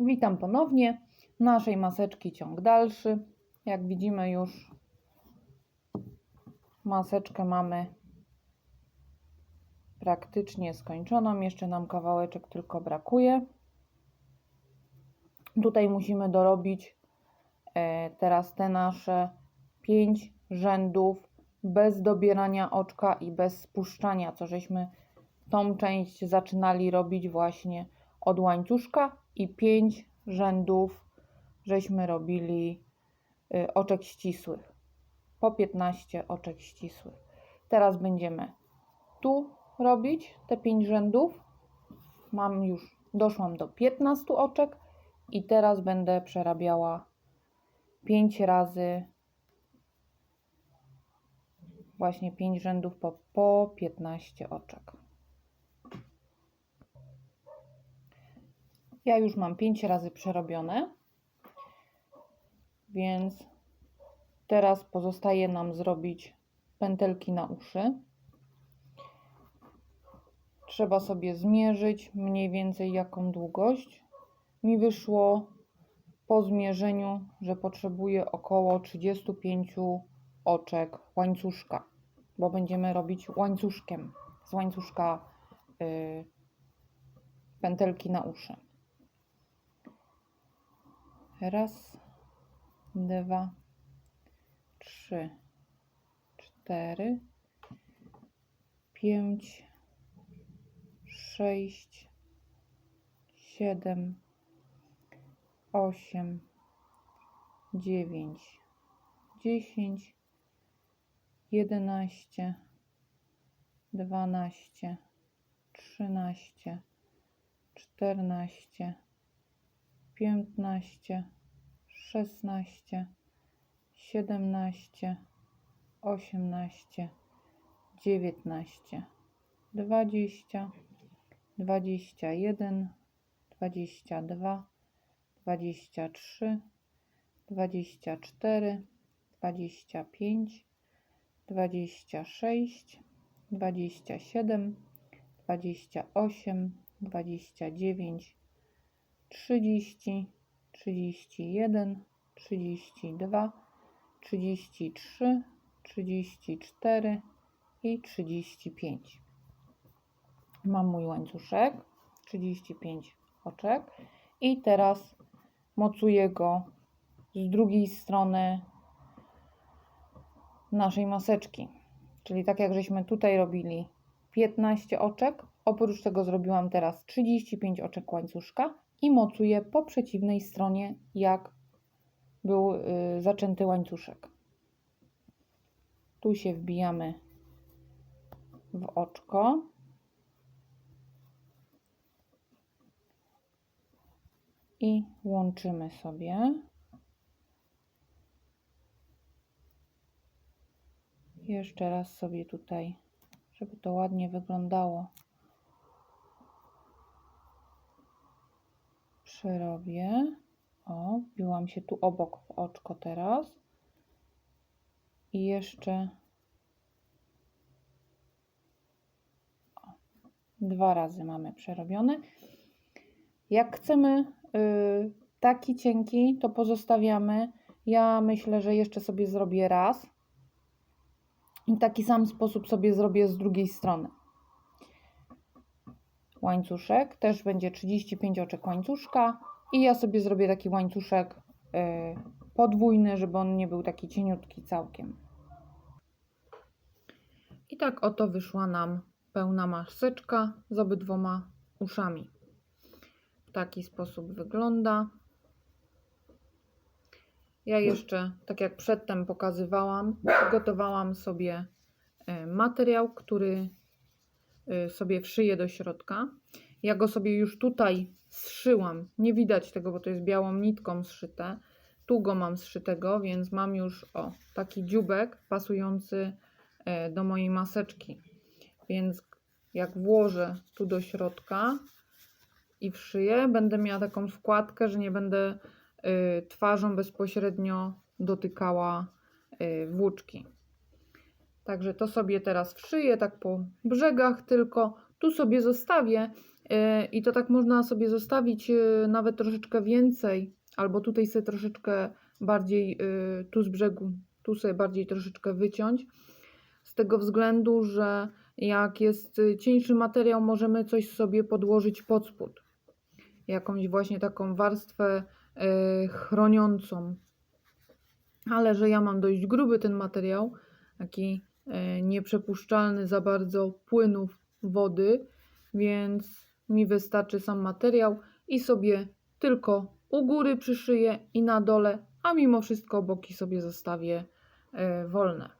Witam ponownie. Naszej maseczki ciąg dalszy. Jak widzimy już maseczkę mamy praktycznie skończoną. Jeszcze nam kawałeczek tylko brakuje. Tutaj musimy dorobić e, teraz te nasze pięć rzędów bez dobierania oczka i bez spuszczania, co żeśmy tą część zaczynali robić właśnie od łańcuszka i pięć rzędów żeśmy robili y, oczek ścisłych. Po 15 oczek ścisłych. Teraz będziemy tu robić te pięć rzędów. Mam już, doszłam do 15 oczek i teraz będę przerabiała 5 razy właśnie 5 rzędów po, po 15 oczek. Ja już mam 5 razy przerobione, więc teraz pozostaje nam zrobić pętelki na uszy. Trzeba sobie zmierzyć mniej więcej jaką długość. Mi wyszło po zmierzeniu, że potrzebuję około 35 oczek łańcuszka, bo będziemy robić łańcuszkiem z łańcuszka y, pętelki na uszy. Raz, dwa, trzy, cztery, pięć, sześć, siedem, osiem, dziewięć, dziesięć, jedenaście, dwanaście, trzynaście, czternaście, piętnaście, szesnaście, siedemnaście, osiemnaście, dziewiętnaście, dwadzieścia, dwadzieścia jeden, dwadzieścia dwa, dwadzieścia trzy, dwadzieścia cztery, dwadzieścia pięć, dwadzieścia sześć, dwadzieścia siedem, dwadzieścia osiem, dwadzieścia dziewięć, trzydzieści, trzydzieści jeden, trzydzieści dwa, trzydzieści trzy, trzydzieści cztery i trzydzieści pięć. Mam mój łańcuszek, 35 oczek i teraz mocuję go z drugiej strony naszej maseczki. Czyli tak jak żeśmy tutaj robili 15 oczek, oprócz tego zrobiłam teraz 35 oczek łańcuszka i mocuję po przeciwnej stronie, jak był y, zaczęty łańcuszek. Tu się wbijamy w oczko. I łączymy sobie. Jeszcze raz sobie tutaj, żeby to ładnie wyglądało, przerobię. O, wbiłam się tu obok w oczko teraz. I jeszcze dwa razy mamy przerobione. Jak chcemy y, taki cienki, to pozostawiamy. Ja myślę, że jeszcze sobie zrobię raz. I taki sam sposób sobie zrobię z drugiej strony. Łańcuszek też będzie 35 oczek łańcuszka i ja sobie zrobię taki łańcuszek y, podwójny, żeby on nie był taki cieniutki całkiem. I tak oto wyszła nam pełna maseczka z obydwoma uszami. W taki sposób wygląda. Ja jeszcze, tak jak przedtem pokazywałam, przygotowałam sobie y, materiał, który y, sobie wszyję do środka. Ja go sobie już tutaj zszyłam. Nie widać tego, bo to jest białą nitką zszyte. Tu go mam zszytego, więc mam już o taki dziubek pasujący y, do mojej maseczki. Więc jak włożę tu do środka i wszyję, będę miała taką wkładkę, że nie będę y, twarzą bezpośrednio dotykała y, włóczki. Także to sobie teraz wszyję tak po brzegach tylko. Tu sobie zostawię, E, I to tak można sobie zostawić e, nawet troszeczkę więcej, albo tutaj sobie troszeczkę bardziej e, tu z brzegu, tu sobie bardziej troszeczkę wyciąć. Z tego względu, że jak jest cieńszy materiał, możemy coś sobie podłożyć pod spód. Jakąś właśnie taką warstwę chroniącą. Ale że ja mam dość gruby ten materiał, taki nieprzepuszczalny za bardzo płynów wody, więc mi wystarczy sam materiał i sobie tylko u góry przyszyję i na dole, a mimo wszystko boki sobie zostawię e, wolne.